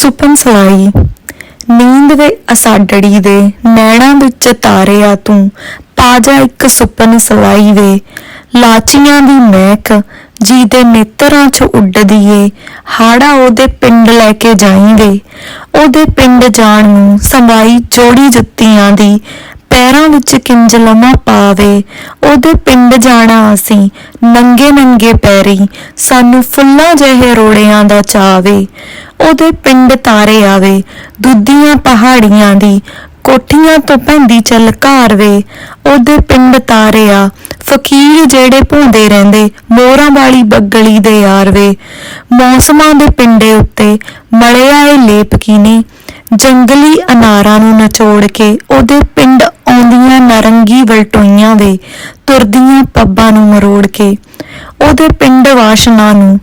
ਸੁਪਨ ਸਲਾਈ। ਨੀਂਦ ਵੇ ਅਸਾਡੜੀ ਦੇ ਨੈਣਾ ਵਿੱਚ ਤਾਰਿਆ ਤੂੰ। ਪਾ ਇੱਕ ਸੁਪਨ ਸਲਾਈ ਵੇ। ਲਾਚੀਆਂ ਦੀ ਮਹਿਕ ਜੀ ਦੇ ਨੇਤਰਾਂ 'ਚ ਉੱਡਦੀ ਏ। ਹਾੜਾ ਉਹਦੇ ਪਿੰਡ ਲੈ ਕੇ ਜਾਈਂ ਵੇ। ਉਹਦੇ ਪਿੰਡ ਜਾਣ ਨੂੰ ਸਮਾਈ ਜੋੜੀ ਜੁੱਤੀਆਂ ਦੀ ਪੈਰਾਂ ਵਿੱਚ ਕਿੰਜ ਲਮਾ ਪਾਵੇ, ਉਹਦੇ ਪਿੰਡ ਜਾਣਾ ਅਸੀਂ, ਨੰਗੇ ਨੰਗੇ ਪੈਰੀ, ਸਾਨੂੰ ਫੁੱਲਾਂ ਜਿਹੇ ਰੋੜਿਆਂ ਦਾ ਚਾਵੇ। ਉਹਦੇ ਪਿੰਡ ਤਾਰੇ ਆਵੇ, ਦੁੱਧੀਆਂ ਪਹਾੜੀਆਂ ਦੀ, ਕੋਠੀਆਂ ਤੋਂ ਪੈਂਦੀ ਚਲਕਾਰ ਵੇ ਉਹਦੇ ਪਿੰਡ ਤਾਰੇ ਆ, ਫਕੀਰ ਜਿਹੜੇ ਭੌਂਦੇ ਰਹਿੰਦੇ, ਮੋਹਰਾਂ ਵਾਲੀ ਬੱਗਲੀ ਦੇ ਯਾਰ ਵੇ ਮੌਸਮਾਂ ਦੇ ਪਿੰਡੇ ਉੱਤੇ ਮਲਿਆ ਏ ਲੇਪ ਕੀਨੇ ਜੰਗਲੀ ਅਨਾਰਾਂ ਨੂੰ ਨਚੋੜ ਕੇ ਉਹਦੇ ਪਿੰਡ ਆਉਂਦੀਆਂ ਨਾਰੰਗੀ ਵਲਟੋਈਆਂ ਵੇ ਤੁਰਦੀਆਂ ਪੱਬਾਂ ਨੂੰ ਮਰੋੜ ਕੇ ਉਹਦੇ ਪਿੰਡ ਵਾਸ਼ਨਾ ਨੂੰ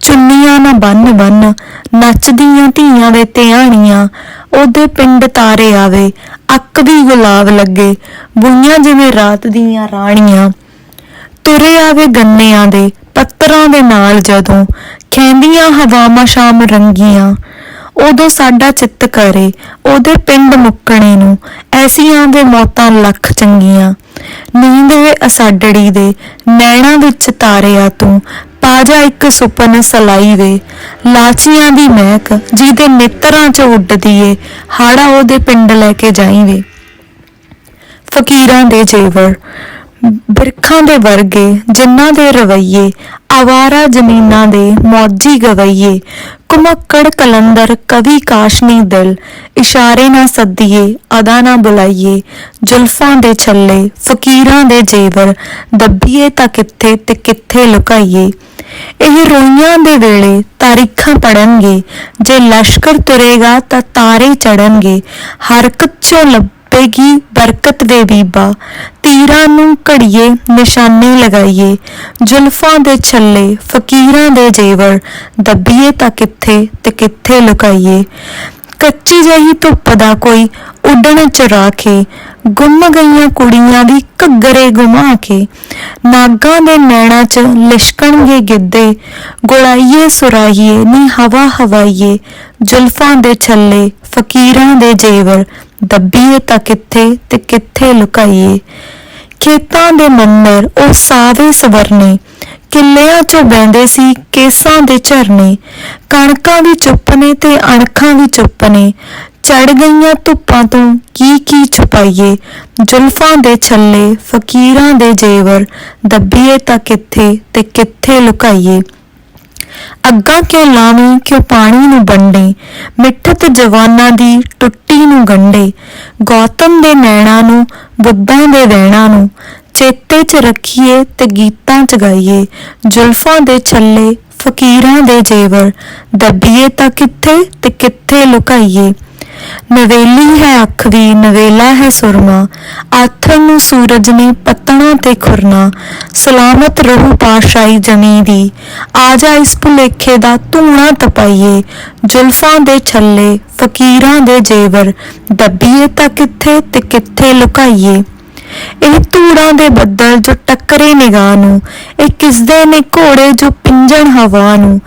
ਚੁੰਨੀਆਂ ਨਾ ਬੰਨ ਬੰਨ ਨੱਚਦੀਆਂ ਧੀਆਂ ਵੇ ਧਿਆਣੀਆਂ ਉਹਦੇ ਪਿੰਡ ਤਾਰੇ ਆਵੇ, ਅੱਕ ਵੀ ਗੁਲਾਬ ਲੱਗੇ, ਬੁਈਆਂ ਜਿਵੇਂ ਰਾਤ ਦੀਆਂ ਰਾਣੀਆਂ। ਤੁਰੇ ਆਵੇ ਗੰਨਿਆਂ ਦੇ ਪੱਤਰਾਂ ਦੇ ਨਾਲ ਜਦੋਂ ਖੈਂਦੀਆਂ ਹਵਾਵਾਂ ਸ਼ਾਮ ਰੰਗੀਆਂ। ਉਦੋਂ ਸਾਡਾ ਚਿੱਤ ਕਰੇ, ਉਹਦੇ ਪਿੰਡ ਮੁੱਕਣੇ ਨੂੰ। ਐਸੀਆਂ ਦੇ ਮੌਤਾਂ ਲੱਖ ਚੰਗੀਆਂ। ਨੀਂਦ ਵੇ ਅਸਾਡੜੀ ਦੇ, ਨੈਣਾ ਵਿੱਚ ਤਾਰਿਆ ਤੂੰ। ਪਾਜਾ ਇੱਕ ਸੁਪਨ ਸਲਾਈ ਵੇ। ਲਾਚੀਆਂ ਦੀ ਮਹਿਕ ਜਿਹਦੇ ਨੇਤਰਾਂ 'ਚ ਉੱਡਦੀ ਏ ਹਾੜਾ ਉਹਦੇ ਪਿੰਡ ਲੈ ਕੇ ਜਾਈ ਵੇ। ਫਕੀਰਾਂ ਦੇ ਜੇਵਰ। ਬਿਰਖਾਂ ਦੇ ਵਰਗੇ ਜਿਨ੍ਹਾਂ ਦੇ ਰਵਈਏ, ਆਵਾਰਾ ਜ਼ਮੀਨਾਂ ਦੇ ਮੌਜੀ ਗਵਈਏ ਕੁਮੱਕੜ ਕਲੰਦਰ ਕਵੀ ਕਾਸ਼ਨੀ ਦਿਲ, ਇਸ਼ਾਰੇ ਨਾ ਸੱਦੀਏ, ਅਦਾ ਨਾ ਬੁਲਾਈਏ, ਜ਼ੁਲਫਾਂ ਦੇ ਛੱਲੇ, ਫਕੀਰਾਂ ਦੇ ਜੇਵਰ, ਦੱਬੀਏ ਤਾਂ ਕਿੱਥੇ ਤੇ ਕਿੱਥੇ ਲੁਕਾਈਏ। ਇਹ ਰੋਈਆਂ ਦੇ ਵੇਲੇ ਤਾਰੀਖਾਂ ਪੜਨਗੇ ਜੇ ਲਸ਼ਕਰ ਤੁਰੇਗਾ ਤਾਂ ਤਾਰੇ ਚੜਨਗੇ ਹਰਕਤ ਚੋਂ ਲੱਭੇਗੀ ਬਰਕਤ ਵੇ ਬੀਬਾ। ਤੀਰਾਂ ਨੂੰ ਘੜੀਏ ਨਿਸ਼ਾਨੇ ਲਗਾਈਏ। ਜ਼ੁਲਫਾਂ ਦੇ ਛੱਲੇ, ਫਕੀਰਾਂ ਦੇ ਜੇਵਰ, ਦੱਬੀਏ ਤਾਂ ਕਿੱਥੇ ਤੇ ਕਿੱਥੇ ਲੁਕਾਈਏ। ਕੱਚੀ ਜਹੀ ਧੁੱਪ ਦਾ ਕੋਈ ਉੱਡਣ ਚਰਾ ਕੇ ਗੁੰਮ ਗਈਆਂ ਕੁੜੀਆਂ ਦੀ ਘੱਗਰੇ ਗੁਮਾ ਕੇ ਨਾਗਾਂ ਦੇ ਨੈਣਾ 'ਚ ਲਿਸ਼ਕਣਗੇ ਗਿੱਧੇ, ਗੁਲਾਈਏ ਸੁਰਾਈਏ ਨੀ ਹਵਾ ਹਵਾਈਏ। ਜ਼ੁਲਫਾਂ ਦੇ ਛੱਲੇ, ਫਕੀਰਾਂ ਦੇ ਜੇਵਰ ਦੱਬੀਏ ਤਾਂ ਕਿੱਥੇ ਤੇ ਕਿੱਥੇ ਲੁਕਾਈਏ। ਖੇਤਾਂ ਦੇ ਮੰਦਰ ਉਹ ਸਾਵੇ ਸਵਰਨੇ, ਕਿੱਲਿਆਂ ਚੋਂ ਬਹਿੰਦੇ ਸੀ ਕੇਸਾਂ ਦੇ ਝਰਨੇ, ਕਣਕਾਂ ਵੀ ਚੁੱਪ ਨੇ ਤੇ ਅਣਖਾਂ ਵੀ ਚੁੱਪ ਨੇ ਚੜ ਗਈਆਂ ਧੁੱਪਾਂ ਤੋਂ ਕੀ ਕੀ ਛੁਪਾਈਏ, ਜ਼ੁਲਫਾਂ ਦੇ ਛੱਲੇ, ਫਕੀਰਾਂ ਦੇ ਜੇਵਰ, ਦੱਬੀਏ ਤਾਂ ਕਿੱਥੇ ਤੇ ਕਿੱਥੇ ਲੁਕਾਈਏ। ਅੱਗਾ ਕਿਉਂ ਲਾਵੀਂ, ਕਿਉਂ ਪਾਣੀ ਨੂੰ ਵੰਡੇ? ਮਿੱਠਤ ਜਵਾਨਾਂ ਦੀ ਟੁੱਟੀ ਨੂੰ ਗੰਡੇ। ਗੌਤਮ ਦੇ ਨੈਣਾ ਨੂੰ ਬੁੱਧਾਂ ਦੇ ਵੈਣਾ ਨੂੰ, ਚੇਤੇ 'ਚ ਰੱਖੀਏ ਤੇ ਗੀਤਾਂ 'ਚ ਗਾਈਏ। ਜ਼ੁਲਫਾਂ ਦੇ ਛੱਲੇ, ਫਕੀਰਾਂ ਦੇ ਜੇਵਰ, ਦੱਬੀਏ ਤਾਂ ਕਿੱਥੇ ਤੇ ਕਿੱਥੇ ਲੁਕਾਈਏ? ਨਵੇਲੀ ਹੈ ਅੱਖ ਵੀ ਨਵੇਲਾ ਹੈ ਸੁਰਮਾ। ਆਥਣ ਨੂੰ ਸੂਰਜ ਨੇ ਪੱਤਣਾ ਤੇ ਖੁਰਨਾ। ਸਲਾਮਤ ਰਹੂ ਪਾਸ਼ਾਈ ਜਮੀ ਦੀ। ਆ ਜਾ ਇਸ ਭੁਲੇਖੇ ਦਾ ਧੂਣਾ ਤਪਾਈਏ ਜ਼ੁਲਫਾਂ ਦੇ ਛੱਲੇ, ਫਕੀਰਾਂ ਦੇ ਜੇਵਰ। ਦੱਬੀਏ ਤਾਂ ਕਿੱਥੇ ਤੇ ਕਿੱਥੇ ਲੁਕਾਈਏ। ਇਹ ਧੂੜਾਂ ਦੇ ਬੱਦਲ ਜੋ ਟੱਕਰੇ ਨਿਗਾਹ ਨੂੰ, ਇਹ ਕਿਸਦੇ ਨੇ ਘੋੜੇ ਜੋ ਪਿੰਜਣ ਹਵਾ ਨੂੰ?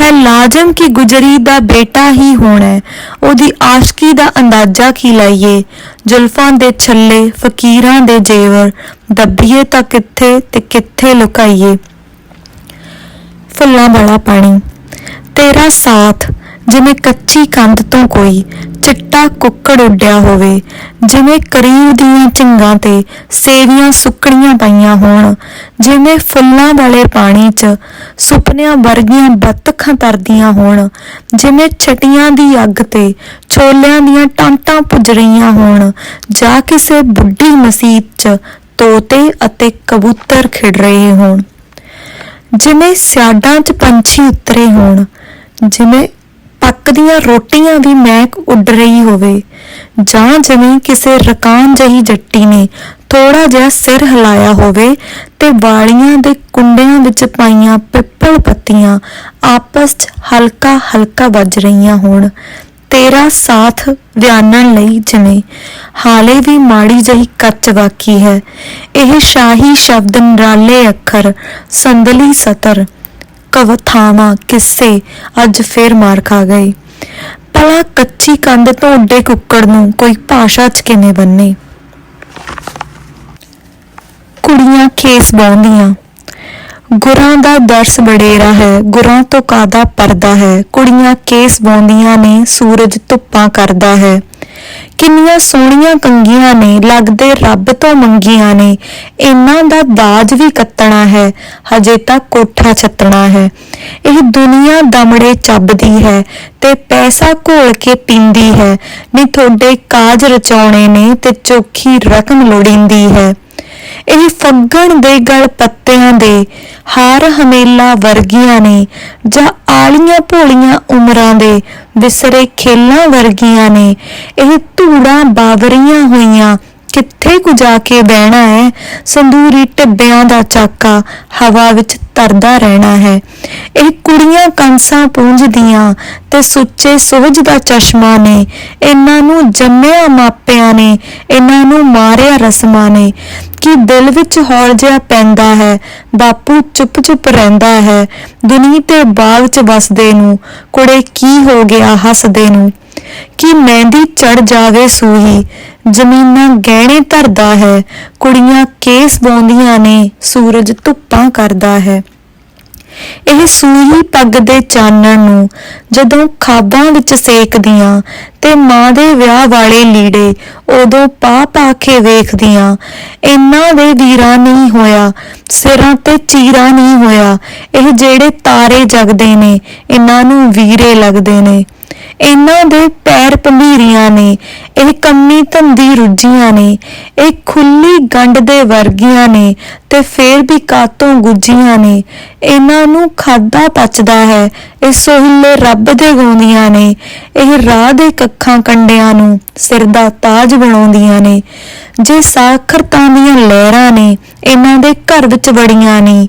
ਹੈ ਲਾਜ਼ਮ ਕਿ ਗੁਜਰੀ ਦਾ ਬੇਟਾ ਹੀ ਹੋਣਾ ਉਹਦੀ ਆਸ਼ਕੀ ਦਾ ਅੰਦਾਜ਼ਾ ਕੀ ਲਾਈਏ? ਜ਼ੁਲਫਾਂ ਦੇ ਛੱਲੇ, ਫਕੀਰਾਂ ਦੇ ਜੇਵਰ, ਦੱਬੀਏ ਤਾਂ ਕਿੱਥੇ ਤੇ ਕਿੱਥੇ ਲੁਕਾਈਏ? ਫੁੱਲਾਂ ਵਾਲਾ ਪਾਣੀ। ਤੇਰਾ ਸਾਥ, ਜਿਵੇਂ ਕੱਚੀ ਕੰਧ ਤੋਂ ਕੋਈ ਚਿੱਟਾ ਕੁੱਕੜ ਉੱਡਿਆ ਹੋਵੇ, ਜਿਵੇਂ ਕਰੀਬ ਦੀਆਂ ਝਿੰਗਾਂ ਤੇ ਸੇਵੀਆਂ ਸੁੱਕਣੀਆਂ ਪਈਆਂ ਹੋਣ, ਜਿਵੇਂ ਫੁੱਲਾਂ ਵਾਲੇ ਪਾਣੀ 'ਚ ਸੁਪਨਿਆਂ ਵਰਗੀਆਂ ਬੱਤਖਾਂ ਤਰਦੀਆਂ ਹੋਣ, ਜਿਵੇਂ ਛਟੀਆਂ ਦੀ ਅੱਗ ਤੇ ਛੋਲਿਆਂ ਦੀਆਂ ਟਾਂਟਾਂ ਪੁੱਜ ਰਹੀਆਂ ਹੋਣ, ਜਾਂ ਕਿਸੇ ਬੁੱਢੀ ਮਸੀਤ 'ਚ ਤੋਤੇ ਅਤੇ ਕਬੂਤਰ ਖਿੜ ਰਹੇ ਹੋਣ। ਜਿਵੇਂ ਸਿਆਡਾਂ 'ਚ ਪੰਛੀ ਉਤਰੇ ਹੋਣ, ਜਿਵੇਂ ਪੱਕਦੀਆਂ ਰੋਟੀਆਂ ਦੀ ਮਹਿਕ ਉੱਡ ਰਹੀ ਹੋਵੇ। ਜਾਂ ਜਿਵੇਂ ਕਿਸੇ ਰਕਾਨ ਜਹੀ ਜੱਟੀ ਨੇ ਥੋੜਾ ਜਿਹਾ ਸਿਰ ਹਿਲਾਇਆ ਹੋਵੇ ਤੇ ਵਾਲੀਆਂ ਦੇ ਕੁੰਡਿਆਂ ਵਿੱਚ ਪਾਈਆਂ ਪਿੱਪਲ ਪੱਤੀਆਂ ਆਪਸ 'ਚ ਹਲਕਾ ਹਲਕਾ ਵੱਜ ਰਹੀਆਂ ਹੋਣ। ਤੇਰਾ ਸਾਥ ਵਿਆਨਣ ਲਈ ਜਿਵੇਂ। ਹਾਲੇ ਵੀ ਮਾੜੀ ਜਹੀ ਕੱਚ ਬਾਕੀ ਹੈ। ਇਹ ਸ਼ਾਹੀ ਸ਼ਬਦ ਨਰਾਲੇ ਅੱਖਰ, ਸੰਦਲੀ ਸਤਰ। ਕਵਥਾਵਾਂ ਕਿੱਸੇ ਅੱਜ ਫੇਰ ਮਾਰ ਖਾ ਗਏ ਭਲਾ ਕੱਚੀ ਕੰਧ ਤੋਂ ਉੱਡੇ ਕੁੱਕੜ ਨੂੰ ਕੋਈ ਭਾਸ਼ਾ 'ਚ ਕਿਵੇਂ ਬੰਨੇ? ਕੁੜੀਆਂ ਖੇਸ ਬਾਉਂਦੀਆਂ। ਗੁਰਾਂ ਦਾ ਦਰਸ ਬੜੇਰਾ ਹੈ, ਗੁਰਾਂ ਤੋਂ ਕਾਦਾ ਪਰਦਾ ਹੈ। ਕੁੜੀਆਂ ਕੇਸ ਬਾਉਂਦੀਆਂ ਨੇ, ਸੂਰਜ ਧੁੱਪਾਂ ਕਰਦਾ ਹੈ। ਕਿੰਨੀਆਂ ਸੋਹਣੀਆਂ ਕੰਗੀਆਂ ਨੇ, ਲੱਗਦੇ ਰੱਬ ਤੋਂ ਮੰਗੀਆਂ ਨੇ। ਇਹਨਾਂ ਦਾ ਦਾਜ ਵੀ ਕੱਤਣਾ ਹੈ, ਹਜੇ ਤਾਂ ਕੋਠਾ ਛੱਤਣਾ ਹੈ। ਇਹ ਦੁਨੀਆ ਦਮੜੇ ਚੱਬਦੀ ਹੈ ਤੇ ਪੈਸਾ ਘੋਲ ਕੇ ਪੀਂਦੀ ਹੈ। ਨੀ ਤੁਹਾਡੇ ਕਾਜ ਰਚਾਉਣੇ ਨੇ ਤੇ ਚੋਖੀ ਰਕਮ ਲੋੜੀਂਦੀ ਹੈ। ਇਹ ਫੱਗਣ ਦੇ ਗਲ ਪੱਤਿਆਂ ਦੇ ਹਾਰ ਹਮੇਲਾ ਵਰਗੀਆਂ ਨੇ, ਜਾਂ ਆਲੀਆਂ ਭੋਲੀਆਂ ਉਮਰਾਂ ਦੇ ਵਿਸਰੇ ਖੇਲਾਂ ਵਰਗੀਆਂ ਨੇ। ਇਹ ਧੂੜਾਂ ਬਾਵਰੀਆਂ ਹੋਈਆਂ, ਕਿੱਥੇ ਕੁ ਜਾ ਕੇ ਬਹਿਣਾ ਹੈ? ਸੰਦੂਰੀ ਟਿੱਬਿਆਂ ਦਾ ਚਾਕਾ ਹਵਾ ਵਿੱਚ ਤਰਦਾ ਰਹਿਣਾ ਹੈ। ਇਹ ਕੁੜੀਆਂ ਕੰਸਾਂ ਪੂੰਝਦੀਆਂ ਤੇ ਸੁੱਚੇ ਸੋਝ ਦਾ ਚਸ਼ਮਾ ਨੇ। ਇਹਨਾਂ ਨੂੰ ਜੰਮਿਆ ਮਾਪਿਆਂ ਨੇ, ਇਹਨਾਂ ਨੂੰ ਮਾਰਿਆ ਰਸਮਾਂ ਨੇ। ਕਿ ਦਿਲ ਵਿੱਚ ਹੌਲ ਜਿਹਾ ਪੈਂਦਾ ਹੈ, ਬਾਪੂ ਚੁੱਪ ਚੁੱਪ ਰਹਿੰਦਾ ਹੈ ਦੁਨੀ ਤੇ ਬਾਗ 'ਚ ਵਸਦੇ ਨੂੰ, ਕੁੜੇ ਕੀ ਹੋ ਗਿਆ ਹੱਸਦੇ ਨੂੰ। ਕਿ ਮਹਿੰਦੀ ਚੜ ਜਾਵੇ ਸੂਹੀ, ਜ਼ਮੀਨਾਂ ਗਹਿਣੇ ਧਰਦਾ ਹੈ, ਕੁੜੀਆਂ ਕੇਸ ਬਾਉਂਦੀਆਂ ਨੇ, ਸੂਰਜ ਧੁੱਪਾਂ ਕਰਦਾ ਹੈ। ਇਹ ਸੂਹੀ ਪੱਗ ਦੇ ਚਾਨਣ ਨੂੰ ਜਦੋਂ ਖਾਬਾਂ ਵਿੱਚ ਸੇਕਦੀਆਂ ਤੇ ਮਾਂ ਦੇ ਵਿਆਹ ਵਾਲੇ ਲੀੜੇ ਉਦੋਂ ਪਾ ਪਾ ਕੇ ਵੇਖਦੀਆਂ, ਇਹਨਾਂ ਦੇ ਵੀਰਾ ਨਹੀਂ ਹੋਇਆ, ਸਿਰਾਂ ਤੇ ਚੀਰਾ ਨਹੀਂ ਹੋਇਆ, ਇਹ ਜਿਹੜੇ ਤਾਰੇ ਜਗਦੇ ਨੇ, ਇਹਨਾਂ ਨੂੰ ਵੀਰੇ ਲੱਗਦੇ ਨੇ। ਇਹਨਾਂ ਦੇ ਪੈਰ ਭੰਬੀਰੀਆਂ ਨੇ, ਇਹ ਕੰਮੀ ਧੰਦੀ ਰੁੱਝੀਆਂ ਨੇ, ਇਹ ਖੁੱਲੀ ਗੰਢ ਦੇ ਵਰਗੀਆਂ ਨੇ ਤੇ ਫੇਰ ਵੀ ਕਾਤੋਂ ਗੁੱਜੀਆਂ ਨੇ। ਇਹਨਾਂ ਨੂੰ ਖਾਦਾ ਪਚਦਾ ਹੈ, ਇਹ ਸੋਹਲੇ ਰੱਬ ਦੇ ਗਾਉਂਦੀਆਂ ਨੇ, ਇਹ ਰਾਹ ਦੇ ਕੱਖਾਂ ਕੰਡਿਆਂ ਨੂੰ ਸਿਰ ਦਾ ਤਾਜ ਬਣਾਉਂਦੀਆਂ ਨੇ। ਜੇ ਸਾਖਰਤਾਂ ਦੀਆਂ ਲਹਿਰਾਂ ਨੇ, ਇਹਨਾਂ ਦੇ ਘਰ ਵਿੱਚ ਵੜੀਆਂ ਨੇ।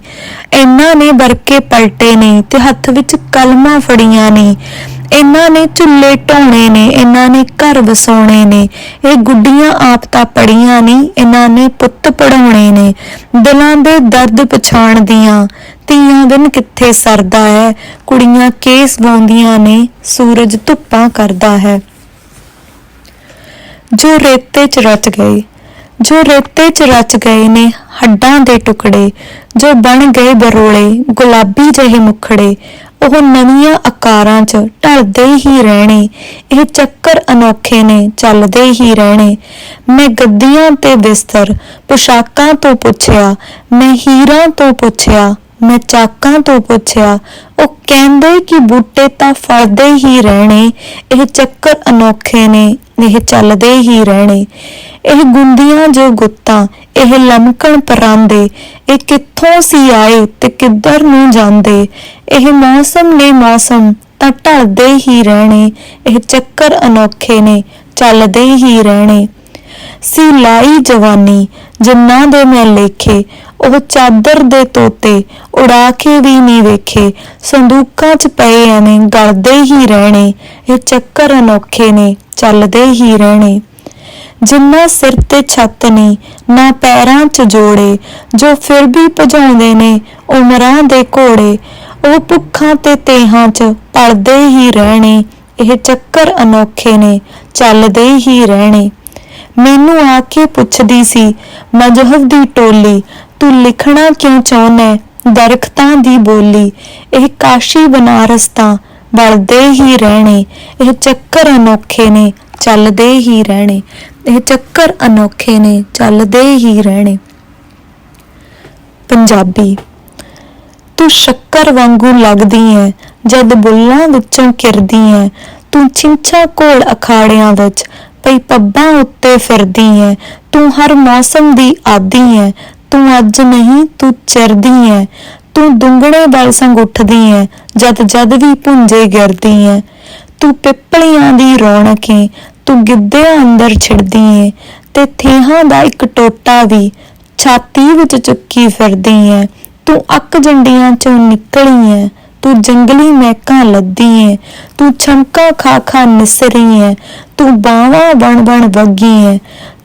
ਇਹਨਾਂ ਨੇ ਵਰਕੇ ਪਲਟੇ ਨੇ ਤੇ ਹੱਥ ਵਿੱਚ ਕਲਮਾਂ ਫੜੀਆਂ ਨੇ। ਇਹਨਾਂ ਨੇ ਝੁੱਲੇ ਢੋਣੇ ਨੇ, ਇਹਨਾਂ ਨੇ ਘਰ ਵਸਾਉਣੇ ਨੇ, ਇਹ ਗੁੱਡੀਆਂ ਆਪ ਤਾਂ ਪੜੀਆਂ ਨਹੀਂ ਇਹਨਾਂ ਨੇ ਪੁੱਤ ਪੜਾਉਣੇ ਨੇ, ਦਿਲਾਂ ਦੇ ਦਰਦ ਪਛਾਣਦੀਆਂ ਧੀਆਂ ਦਿਨ ਕਿੱਥੇ ਸਰਦਾ ਹੈ, ਕੁੜੀਆਂ ਕੇਸ ਵਾਉਂਦੀਆਂ ਨੇ, ਸੂਰਜ ਧੁੱਪਾਂ ਕਰਦਾ ਹੈ। ਜੋ ਰੇਤੇ 'ਚ ਰਚ ਗਏ, ਜੋ ਰੇਤੇ 'ਚ ਰਚ ਗਏ ਨੇ ਹੱਡਾਂ ਦੇ ਟੁਕੜੇ, ਜੋ ਬਣ ਗਏ ਬਰੋਲੇ, ਗੁਲਾਬੀ ਜਿਹੇ ਮੁਖੜੇ ਉਹ ਨਵੀਆਂ ਆਕਾਰਾਂ 'ਚ ਢਲਦੇ ਹੀ ਰਹਿਣੇ। ਇਹ ਚੱਕਰ ਅਨੋਖੇ ਨੇ, ਚੱਲਦੇ ਹੀ ਰਹਿਣੇ। ਮੈਂ ਗੱਦੀਆਂ ਤੇ ਬਿਸਤਰ, ਪੁਸ਼ਾਕਾਂ ਤੋਂ ਪੁੱਛਿਆ, ਮੈਂ ਹੀਰਾਂ ਤੋਂ ਪੁੱਛਿਆ ਮੈਂ ਚਾਕਾਂ ਤੋਂ ਪੁੱਛਿਆ, ਉਹ ਕਹਿੰਦੇ ਕਿ ਬੂਟੇ ਤਾਂ ਫਲਦੇ ਹੀ ਰਹਿਣੇ, ਇਹ ਚੱਕਰ ਅਨੋਖੇ ਨੇ, ਇਹ ਚੱਲਦੇ ਹੀ ਰਹਿਣੇ। ਇਹ ਗੁੰਦੀਆਂ ਜੋ ਗੁੱਤਾਂ, ਇਹ ਲਮਕਣ ਪਰਾਂਦੇ, ਇਹ ਕਿੱਥੋਂ ਸੀ ਆਏ ਤੇ ਕਿੱਧਰ ਨੂੰ ਜਾਂਦੇ? ਇਹ ਮੌਸਮ ਨੇ ਮੌਸਮ, ਤਾਂ ਢਲਦੇ ਹੀ ਰਹਿਣੇ, ਇਹ ਚੱਕਰ ਅਨੋਖੇ ਨੇ, ਚੱਲਦੇ ਹੀ ਰਹਿਣੇ। ਸੀ ਲਾਈ ਜਵਾਨੀ, ਜਿੰਨਾ ਦੇ ਮੈਂ ਲੇਖੇ, ਉਹ ਚਾਦਰ ਦੇ ਤੋਤੇ, ਉਡਾ ਕੇ ਵੀ ਨਹੀਂ ਵੇਖੇ। ਸੰਦੂਕਾਂ 'ਚ ਪਏ ਐਵੇਂ ਗਲਦੇ ਹੀ ਰਹਿਣੇ, ਇਹ ਚੱਕਰ ਅਨੋਖੇ ਨੇ, ਚੱਲਦੇ ਹੀ ਰਹਿਣੇ। ਜਿੰਨਾ ਸਿਰ ਤੇ ਛੱਤ ਨਹੀਂ ਨਾ ਪੈਰਾਂ 'ਚ ਜੋੜੇ, ਜੋ ਫਿਰ ਵੀ ਭਜਾਉਂਦੇ ਨੇ, ਉਮਰਾਂ ਦੇ ਘੋੜੇ, ਉਹ ਭੁੱਖਾਂ ਤੇ ਤੇਹਾਂ 'ਚ ਪਲਦੇ ਹੀ ਰਹਿਣੇ, ਇਹ ਚੱਕਰ ਅਨੋਖੇ ਨੇ, ਚੱਲਦੇ ਹੀ ਰਹਿਣੇ। ਮੈਨੂੰ ਆ ਕੇ ਪੁੱਛਦੀ ਸੀ, ਮਜਹਬ ਦੀ ਟੋਲੀ, ਤੂੰ ਲਿਖਣਾ ਕਿਉਂ ਚਾਹੁੰਦਾ ਦਰਖਤਾਂ ਦੀ ਬੋਲੀ, ਇਹ ਕਾਸ਼ੀ ਬਨਾਰਸ ਤਾਂ ਵਲਦੇ ਹੀ ਰਹਿਣੇ, ਇਹ ਚੱਕਰ ਅਨੋਖੇ ਨੇ, ਚੱਲਦੇ ਹੀ ਰਹਿਣੇ, ਇਹ ਚੱਕਰ ਅਨੋਖੇ ਨੇ, ਚੱਲਦੇ ਹੀ ਰਹਿਣੇ। ਪੰਜਾਬੀ, ਤੂੰ ਸ਼ੱਕਰ ਵਾਂਗੂ ਲੱਗਦੀ ਐ, ਜਦ ਬੁੱਲਾਂ ਵਿੱਚੋਂ ਕਿਰਦੀ ਐ, ਤੂੰ ਚਿੰਚਾ ਕੋਲ ਅਖਾੜਿਆਂ ਵਿੱਚ ਪਈ ਪੱਬਾਂ ਉੱਤੇ ਫਿਰਦੀ ਐ। ਤੂੰ ਹਰ ਮੌਸਮ ਦੀ ਆਦੀ ਐ। ਤੂੰ ਅੱਜ ਨਹੀਂ, ਤੂੰ ਚਿਰਦੀ ਐ। ਤੂੰ ਦੁੰਗੜੇ ਬਲ ਸੰਗ ਉੱਠਦੀ ਐ। ਜਦ ਜਦ ਵੀ ਪੁੰਜੇ ਗਿਰਦੀ ਐ। ਤੂੰ ਪਿੱਪਲੀਆਂ ਦੀ ਰੌਣਕ ਏ। ਤੂੰ ਗਿੱਧਿਆਂ ਅੰਦਰ ਛਿੜਦੀ ਏ ਤੇ ਥੇਹਾਂ ਦਾ ਇੱਕ ਟੋਟਾ ਵੀ ਛਾਤੀ ਵਿੱਚ ਚੁੱਕੀ ਫਿਰਦੀ ਐ। ਤੂੰ ਅੱਕ ਜੰਡੀਆਂ ਚੋਂ ਨਿਕਲੀ ਐ। ਤੂੰ ਜੰਗਲੀ ਮਹਿਕਾਂ ਲੱਦੀ ਐ ਤੂੰ ਛਮਕਾ ਖਾ ਖਾ ਨਿਸਰੀ ਐ ਤੂੰ ਬਾਵਾ ਬਣ ਬਣ ਵਗੀ ਐ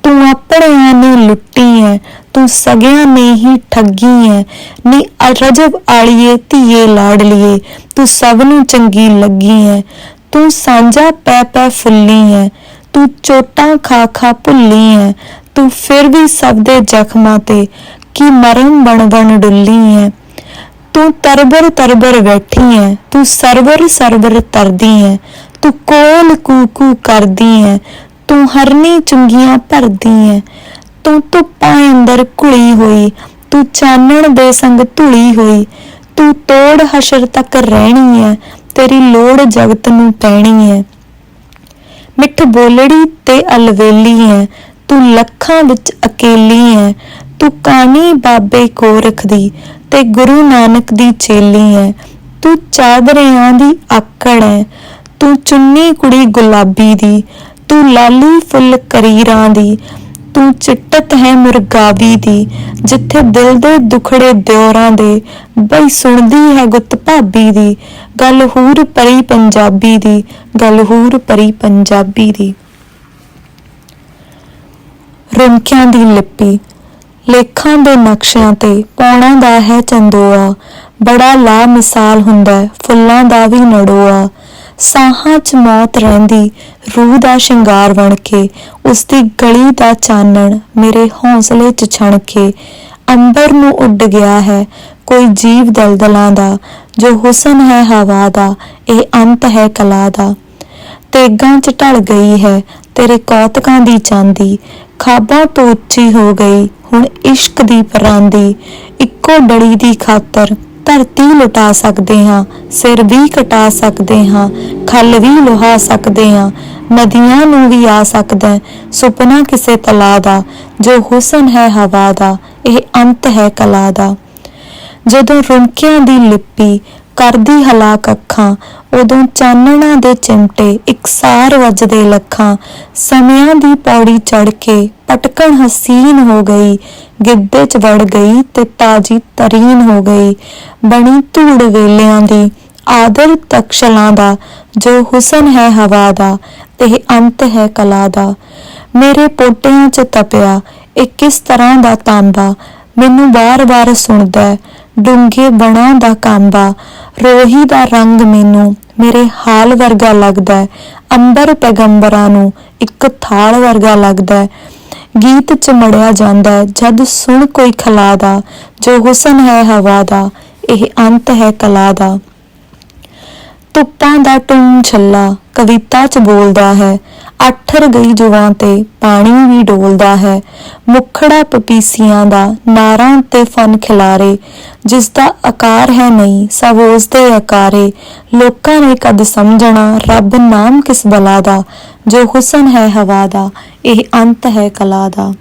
ਤੂੰ ਆਪਣਿਆਂ ਨੇ ਲੁੱਟੀ ਐ ਤੂੰ ਸਗਿਆਂ ਨੇ ਹੀ ਠੱਗੀ ਐ ਨੀ ਰਜਬ ਆਲੀਏ ਧੀਏ ਲਾੜਲੀਏ ਤੂੰ ਸਭ ਨੂੰ ਚੰਗੀ ਲੱਗੀ ਐ ਤੂੰ ਸਾਂਝਾ ਪੈ ਪੈ ਫੁੱਲੀ ਐ ਤੂੰ ਚੋਟਾਂ ਖਾ ਖਾ ਭੁੱਲੀ ਐ ਤੂੰ ਫਿਰ ਵੀ ਸਭ ਦੇ ਜ਼ਖਮਾਂ ਤੇ ਕੀ ਮਰਮ ਬਣ ਬਣ ਡੁੱਲੀ ਹੈ ਤੂੰ ਤਰਬਰ ਤਰਬਰ ਬੈਠੀ ਹੈ ਤੂੰ ਸਰਵਰ ਸਰਵਰ ਤਰਦੀ ਹੈ ਤੂੰ ਕੋਲ ਕੂ ਕੂ ਕਰਦੀ ਹੈ ਤੂੰ ਹਰਨੀ ਚੁੰਗੀਆਂ ਭਰਦੀ ਹੈ ਤੂੰ ਧੁੱਪਾਂ ਅੰਦਰ ਘੁਲੀ ਹੋਈ, ਤੂੰ ਚਾਨਣ ਦੇ ਸੰਗ ਧੁਲੀ ਹੋਈ, ਤੂੰ ਤੋੜ ਹਸ਼ਰ ਤੱਕ ਰਹਿਣੀ ਹੈ ਤੇਰੀ ਲੋੜ ਜਗਤ ਨੂੰ ਪੈਣੀ ਹੈ ਮਿੱਠ ਬੋਲੜੀ ਤੇ ਅਲਵੇਲੀ ਹੈ ਤੂੰ ਲੱਖਾਂ ਵਿੱਚ ਅਕੇਲੀ ਹੈ ਤੂੰ ਕਾਣੀ ਬਾਬੇ ਗੋਰਖ ਦੀ ਤੇ ਗੁਰੂ ਨਾਨਕ ਦੀ ਚੇਲੀ ਹੈ ਤੂੰ ਚਾਦਰਿਆਂ ਦੀ ਆਕੜ ਹੈ ਤੂੰ ਚੁੰਨੀ ਕੁੜੀ ਗੁਲਾਬੀ ਦੀ। ਤੂੰ ਲਾਲੀ ਫੁੱਲ ਕਰੀਰਾਂ ਦੀ। ਤੂੰ ਚਿੱਟਤ ਹੈ ਮੁਰਗਾਵੀ ਦੀ। ਜਿੱਥੇ ਦਿਲ ਦੇ ਦੁਖੜੇ ਦਿਓਰਾਂ ਦੇ। ਬਈ ਸੁਣਦੀ ਹੈ ਗੁੱਤ ਭਾਬੀ ਦੀ। ਗੱਲ ਹੂਰ ਪਰੀ ਪੰਜਾਬੀ ਦੀ। ਗੱਲ ਹੂਰ ਪਰੀ ਪੰਜਾਬੀ ਦੀ। ਰੁਮਕਿਆਂ ਦੀ ਲਿਪੀ। ਲੇਖਾਂ ਦੇ ਨਕਸ਼ਿਆਂ ਤੇ ਪੌਣਾ ਦਾ ਹੈ ਚੰਦੋਆ। ਬੜਾ ਲਾ ਮਿਸਾਲ ਹੁੰਦਾ ਫੁੱਲਾਂ ਦਾ ਵੀ ਨੜੋਆ। ਸਾਹਾਂ 'ਚ ਮੌਤ ਰਹਿੰਦੀ, ਰੂਹ ਦਾ ਸ਼ਿੰਗਾਰ ਬਣ ਕੇ ਉਸ ਦੀ ਗਲੀ ਦਾ ਚਾਨਣ ਮੇਰੇ ਹੌਸਲੇ 'ਚ ਛਣ ਕੇ ਅੰਬਰ ਨੂੰ ਉੱਡ ਗਿਆ ਹੈ ਕੋਈ ਜੀਵ ਦਲਦਲਾਂ ਦਾ, ਜੋ ਹੁਸਨ ਹੈ ਹਵਾ ਦਾ, ਇਹ ਅੰਤ ਹੈ ਕਲਾ ਦਾ। ਤੇਗਾਂ 'ਚ ਢਲ ਗਈ ਹੈ, ਤੇਰੇ ਕੌਤਕਾਂ ਦੀ ਚਾਂਦੀ। ਖਾਬਾਂ ਤੋਂ ਉੱਚੀ ਹੋ ਗਈ। ਹੁਣ ਇਸ਼ਕ ਦੀ ਪਰਾਂਦੀ, ਇੱਕੋ ਡੜੀ ਦੀ ਖਾਤਰ ਧਰਤੀ ਲੁਟਾ ਸਕਦੇ ਹਾਂ, ਸਿਰ ਵੀ ਕਟਾ ਸਕਦੇ ਹਾਂ, ਖੱਲ ਵੀ ਲੋਹਾ ਸਕਦੇ ਹਾਂ, ਨਦੀਆਂ ਨੂੰ ਵੀ ਆ ਸਕਦਾ ਸੁਪਨਾ ਕਿਸੇ ਤਲਾ ਦਾ, ਜੋ ਹੁਸਨ ਹੈ ਹਵਾ ਦਾ, ਇਹ ਅੰਤ ਹੈ ਕਲਾ ਦਾ। ਜਦੋਂ ਰੁਮਕਿਆਂ ਦੀ ਲਿਪੀ ਕਰਦੀ ਹਲਾਕ ਅੱਖਾਂ ਉਦੋਂ ਚਾਨਣਾ ਦੇ ਚਿਮਟੇ ਇਕਸਾਰ ਵੱਜਦੇ ਲੱਖਾਂ ਸਮਿਆਂ ਦੀ ਪੌੜੀ ਚੜ ਕੇ ਪਟਕਣ ਹਸੀਨ ਹੋ ਗਈ ਗਿੱਧੇ ਚ ਵੜ ਗਈ ਤੇ ਤਾਜੀ ਤਰੀਨ ਹੋ ਗਈ ਬਣੀ ਧੂੜ ਵੇਲਿਆਂ ਦੀ ਆਦਰ ਤਕਸ਼ਲਾਂ ਦਾ ਜੋ ਹੁਸਨ ਹੈ ਹਵਾ ਦਾ ਇਹ ਅੰਤ ਹੈ ਕਲਾ ਦਾ। ਮੇਰੇ ਪੋਟਿਆਂ 'ਚ ਤਪਿਆ ਇਹ ਕਿਸ ਤਰ੍ਹਾਂ ਦਾ ਤਾਂਬਾ ਮੈਨੂੰ ਬਾਰ-ਬਾਰ ਸੁਣਦਾ ਹੈ, ਡੂੰਘੇ ਬਣਾ ਦਾ ਕਾਂਬਾ, ਰੋਹੀ ਦਾ ਰੰਗ ਮੈਨੂੰ ਮੇਰੇ ਹਾਲ ਵਰਗਾ ਲੱਗਦਾ ਅੰਬਰ ਪੈਗੰਬਰਾਂ ਨੂੰ ਇੱਕ ਥਾਲ ਵਰਗਾ ਲੱਗਦਾ ਗੀਤ ਚ ਮੜਿਆ ਜਾਂਦਾ ਜਦ ਸੁਣ ਕੋਈ ਖਲਾ ਦਾ, ਜੋ ਹੁਸਨ ਹੈ ਹਵਾ ਦਾ, ਇਹ ਅੰਤ ਹੈ ਕਲਾ ਦਾ। ਧੁੱਪਾਂ ਦਾ ਟੂਮ ਛੱਲਾ ਕਵਿਤਾ ਚ ਬੋਲਦਾ ਹੈ ਅੱਠਰ ਗਈ ਜੁਵਾਂ ਤੇ ਪਾਣੀ ਵੀ ਡੋਲਦਾ ਹੈ। ਮੁਖੜਾ ਪਪੀਸੀਆਂ ਦਾ ਨਾਰਾਂ ਤੇ ਫਨ ਖਿਲਾਰੇ ਜਿਸ ਦਾ ਆਕਾਰ ਹੈ ਨਹੀਂ, ਸਭ ਉਸ ਦੇ ਆਕਾਰੇ। ਲੋਕਾਂ ਨੇ ਕਦ ਸਮਝਣਾ, ਰੱਬ ਨਾਮ ਕਿਸ ਬਲਾ ਦਾ? ਜੋ ਹੁਸਨ ਹੈ ਹਵਾ ਦਾ, ਇਹ ਅੰਤ ਹੈ ਕਲਾ ਦਾ।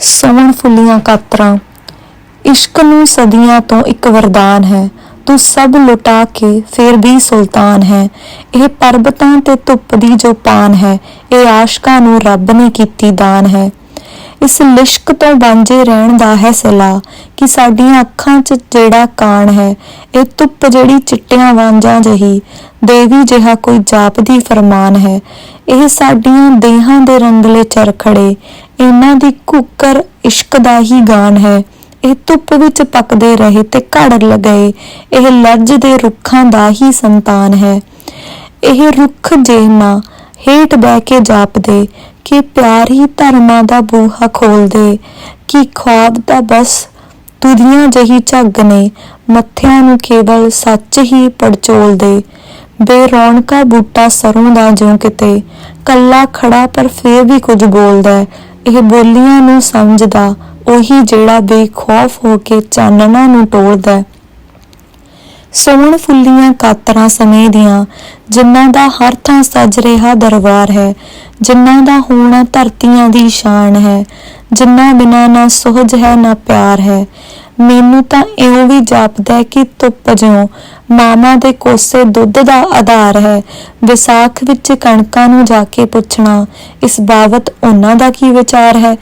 ਸਵਣ ਫੁੱਲੀਆਂ ਕਾਤਰਾਂ, ਇਸ਼ਕ ਨੂੰ ਸਦੀਆਂ ਤੋਂ ਇੱਕ ਵਰਦਾਨ ਹੈ। ਤੂੰ ਸਭ ਲੁਟਾ ਕੇ ਫਿਰ ਵੀ ਸੁਲਤਾਨ ਹੈ। ਇਹ ਪਰਬਤਾਂ ਤੇ ਧੁੱਪ ਦੀ ਜੋ ਪਾਨ ਹੈ, ਇਹ ਆਸ਼ਕਾਂ ਨੂੰ ਰੱਬ ਨੇ ਕੀਤੀ ਦਾਨ ਹੈ। ਇਸ ਲਿਸ਼ਕ ਤੋਂ ਵਾਂਝੇ ਰਹਿਣ ਦਾ ਹੈ ਸਲਾ ਕਿ ਸਾਡੀਆਂ ਅੱਖਾਂ 'ਚ ਜਿਹੜਾ ਕਾਣ ਹੈ, ਇਹ ਧੁੱਪ ਜਿਹੜੀ ਚਿੱਟੀਆਂ ਵਾਂਝਾਂ ਜਹੀ, ਦੇਵੀ ਜਿਹਾ ਕੋਈ ਜਾਪਦੀ ਫਰਮਾਨ ਹੈ। ਇਹ ਸਾਡੀਆਂ ਦੇਹਾਂ ਦੇ ਰੰਗਲੇ ਚਰਖੜੇ, ਇਹਨਾਂ ਦੀ ਕੁੱਕਰ ਇਸ਼ਕ ਦਾ ਹੀ ਗਾਨ ਹੈ। ਇਹ ਧੁੱਪ ਵਿੱਚ ਪੱਕਦੇ ਰਹੇ ਤੇ ਘੜ ਲਗਏ। ਇਹ ਲੱਜ ਦੇ ਰੁੱਖਾਂ ਦਾ ਹੀ ਸੰਤਾਨ ਹੈ। ਇਹ ਰੁੱਖ ਜਿਹਨਾ ਹੇਠ ਬਹਿ ਕੇ ਜਾਪਦੇ, ਕਿ ਪਿਆਰ ਹੀ ਧਰਮਾਂ ਦਾ ਬੂਹਾ ਖੋਲਦੇ, ਕਿ ਖੁਆਬ ਦਾ ਬਸ ਦੁਨੀਆ ਜਹੀ ਝੱਗ ਨੇ, ਮੱਥਿਆਂ ਨੂੰ ਕੇਵਲ ਸੱਚ ਹੀ ਪੜਚੋਲਦੇ। ਬੇਰੌਣਕਾ ਬੂਟਾ ਸਰੋਂ ਦਾ ਜਿਉਂ ਕਿਤੇ, ਕੱਲਾ ਖੜਾ ਪਰ ਫੇਰ ਵੀ ਕੁਝ ਬੋਲਦਾ ਇਹ ਬੋਲੀਆਂ ਨੂੰ ਸਮਝਦਾ ਉਹੀ ਜਿਹੜਾ ਬੇਖੌਫ ਹੋ ਕੇ ਚਾਨਣਾ ਨੂੰ ਟੋਲਦਾ ਹੈ। ਸੋਹਣ ਫੁੱਲੀਆਂ ਕਾਤਰਾਂ ਸਮੇਂ ਦੀਆਂ, ਜਿਨ੍ਹਾਂ ਦਾ ਹਰ ਥਾਂ ਸਜ ਰਿਹਾ ਦਰਬਾਰ ਹੈ, ਜਿਨ੍ਹਾਂ ਦਾ ਹੋਣਾ ਧਰਤੀਆਂ ਦੀ ਸ਼ਾਨ ਹੈ, ਜਿਨ੍ਹਾਂ ਬਿਨਾ ਨਾ ਸੁਹਜ ਹੈ, ਨਾ ਪਿਆਰ ਹੈ ਮੈਨੂੰ ਤਾਂ ਇਉਂ ਵੀ ਜਾਪਦਾ ਕਿ ਧੁੱਪ ਜਿਉਂ ਮਾਮਾ ਦੇ ਕੋਸੇ ਦੁੱਧ ਦਾ ਆਧਾਰ ਹੈ, ਵਿਸਾਖ ਵਿੱਚ ਕਣਕਾਂ ਨੂੰ ਜਾ ਕੇ ਪੁੱਛਣਾ, ਇਸ ਬਾਬਤ ਉਹਨਾਂ ਦਾ ਕੀ ਵਿਚਾਰ ਹੈ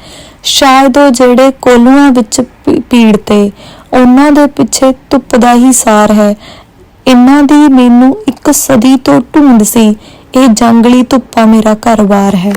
ਸ਼ਾਇਦ ਉਹ ਜਿਹੜੇ ਕੋਲੂਆਂ ਵਿੱਚ ਪੀ- ਪੀੜਤੇ, ਉਹਨਾਂ ਦੇ ਪਿੱਛੇ ਧੁੱਪ ਦਾ ਹੀ ਸਾਰ ਹੈ। ਇਹਨਾਂ ਦੀ ਮੈਨੂੰ ਇੱਕ ਸਦੀ ਤੋਂ ਢੂੰਡ ਸੀ, ਇਹ ਜੰਗਲੀ ਧੁੱਪਾ ਮੇਰਾ ਘਰ-ਬਾਰ ਹੈ।